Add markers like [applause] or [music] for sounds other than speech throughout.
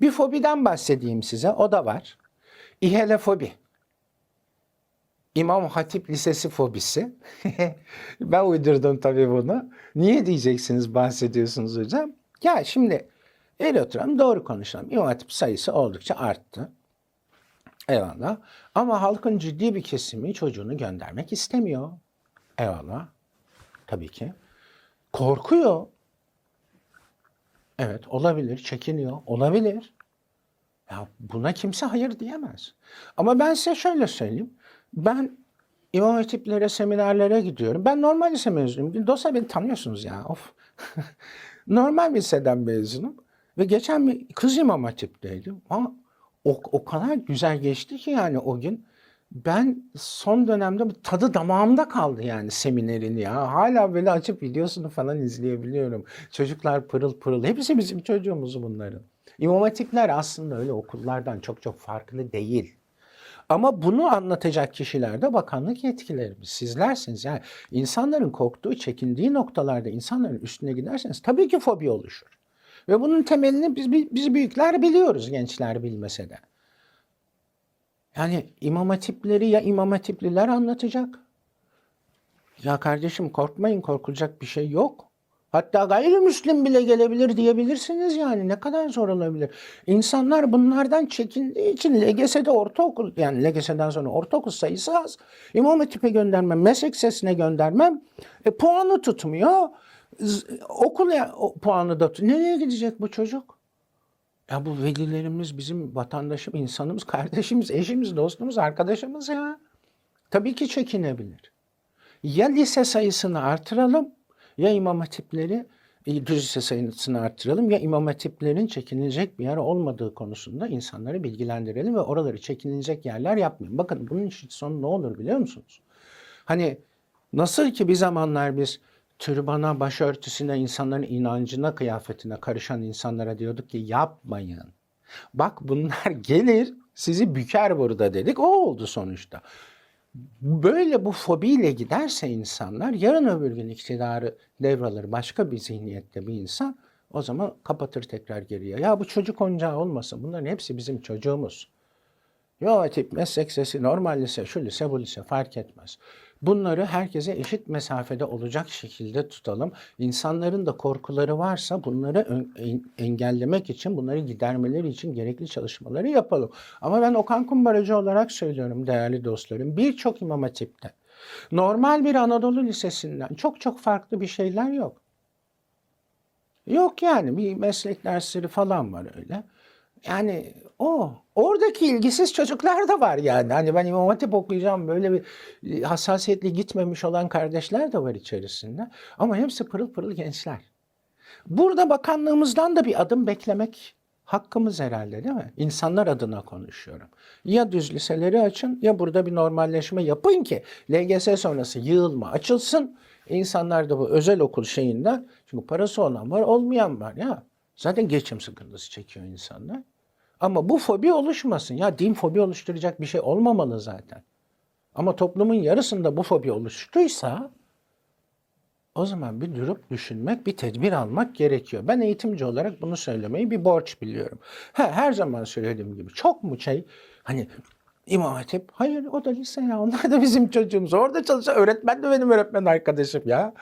Bir fobiden bahsedeyim size. O da var. İhelefobi. İmam Hatip Lisesi fobisi. [laughs] ben uydurdum tabii bunu. Niye diyeceksiniz bahsediyorsunuz hocam? Ya şimdi el oturalım doğru konuşalım. İmam Hatip sayısı oldukça arttı. Eyvallah. Ama halkın ciddi bir kesimi çocuğunu göndermek istemiyor. Eyvallah. Tabii ki. Korkuyor. Evet olabilir. Çekiniyor. Olabilir. Ya buna kimse hayır diyemez. Ama ben size şöyle söyleyeyim. Ben İmam Hatiplere, seminerlere gidiyorum. Ben normal lise mezunuyum. Dostlar beni tanıyorsunuz ya. Of. [laughs] normal liseden mezunum. Ve geçen bir kız İmam Hatip'teydim. Ama o, o kadar güzel geçti ki yani o gün. Ben son dönemde tadı damağımda kaldı yani seminerin ya. Hala böyle açıp videosunu falan izleyebiliyorum. Çocuklar pırıl pırıl. Hepsi bizim çocuğumuz bunların. İmam Hatipler aslında öyle okullardan çok çok farklı değil. Ama bunu anlatacak kişiler de bakanlık yetkilerimiz. Sizlersiniz. Yani insanların korktuğu, çekindiği noktalarda insanların üstüne giderseniz tabii ki fobi oluşur. Ve bunun temelini biz, biz büyükler biliyoruz, gençler bilmese de. Yani imam hatipleri ya imam hatipliler anlatacak. Ya kardeşim korkmayın korkulacak bir şey yok. Hatta gayrimüslim bile gelebilir diyebilirsiniz yani ne kadar zor olabilir. İnsanlar bunlardan çekindiği için LGS'de ortaokul yani LGS'den sonra ortaokul sayısı az. İmam Hatip'e göndermem, meslek sesine göndermem. E, puanı tutmuyor. Z- okul ya, o, puanı da tut- Nereye gidecek bu çocuk? Ya bu velilerimiz bizim vatandaşım, insanımız, kardeşimiz, eşimiz, dostumuz, arkadaşımız ya. Tabii ki çekinebilir. Ya lise sayısını artıralım ya imam hatipleri e, düz lise sayısını artıralım ya imam hatiplerin çekinilecek bir yer olmadığı konusunda insanları bilgilendirelim ve oraları çekinilecek yerler yapmayın. Bakın bunun için sonu ne olur biliyor musunuz? Hani nasıl ki bir zamanlar biz türbana, başörtüsüne, insanların inancına, kıyafetine karışan insanlara diyorduk ki yapmayın. Bak bunlar [laughs] gelir sizi büker burada dedik. O oldu sonuçta. Böyle bu fobiyle giderse insanlar yarın öbür gün iktidarı devralır başka bir zihniyette bir insan o zaman kapatır tekrar geriye. Ya bu çocuk oyuncağı olmasın bunların hepsi bizim çocuğumuz. Yo tip meslek sesi, normal lise, şu lise, bu lise fark etmez. Bunları herkese eşit mesafede olacak şekilde tutalım. İnsanların da korkuları varsa bunları engellemek için, bunları gidermeleri için gerekli çalışmaları yapalım. Ama ben Okan Kumbaracı olarak söylüyorum değerli dostlarım. Birçok imam hatipte, normal bir Anadolu lisesinden çok çok farklı bir şeyler yok. Yok yani bir meslek dersleri falan var öyle. Yani o oradaki ilgisiz çocuklar da var yani. Hani ben İmam Hatip okuyacağım böyle bir e, hassasiyetle gitmemiş olan kardeşler de var içerisinde. Ama hepsi pırıl pırıl gençler. Burada bakanlığımızdan da bir adım beklemek hakkımız herhalde değil mi? İnsanlar adına konuşuyorum. Ya düz liseleri açın ya burada bir normalleşme yapın ki LGS sonrası yığılma açılsın. İnsanlar da bu özel okul şeyinden çünkü parası olan var olmayan var ya. Zaten geçim sıkıntısı çekiyor insanlar. Ama bu fobi oluşmasın. Ya din fobi oluşturacak bir şey olmamalı zaten. Ama toplumun yarısında bu fobi oluştuysa o zaman bir durup düşünmek, bir tedbir almak gerekiyor. Ben eğitimci olarak bunu söylemeyi bir borç biliyorum. Ha, her zaman söylediğim gibi çok mu şey hani İmam Hatip, hayır o da lise ya onlar da bizim çocuğumuz. Orada çalışan öğretmen de benim öğretmen arkadaşım ya.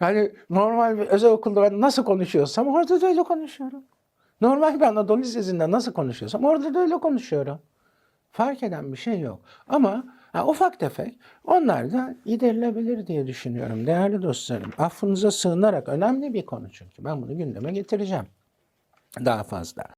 Yani normal bir özel okulda ben nasıl konuşuyorsam orada da öyle konuşuyorum. Normal bir Anadolu Lisesi'nde nasıl konuşuyorsam orada da öyle konuşuyorum. Fark eden bir şey yok. Ama ha, ufak tefek onlar da giderilebilir diye düşünüyorum değerli dostlarım. Affınıza sığınarak önemli bir konu çünkü. Ben bunu gündeme getireceğim. Daha fazla.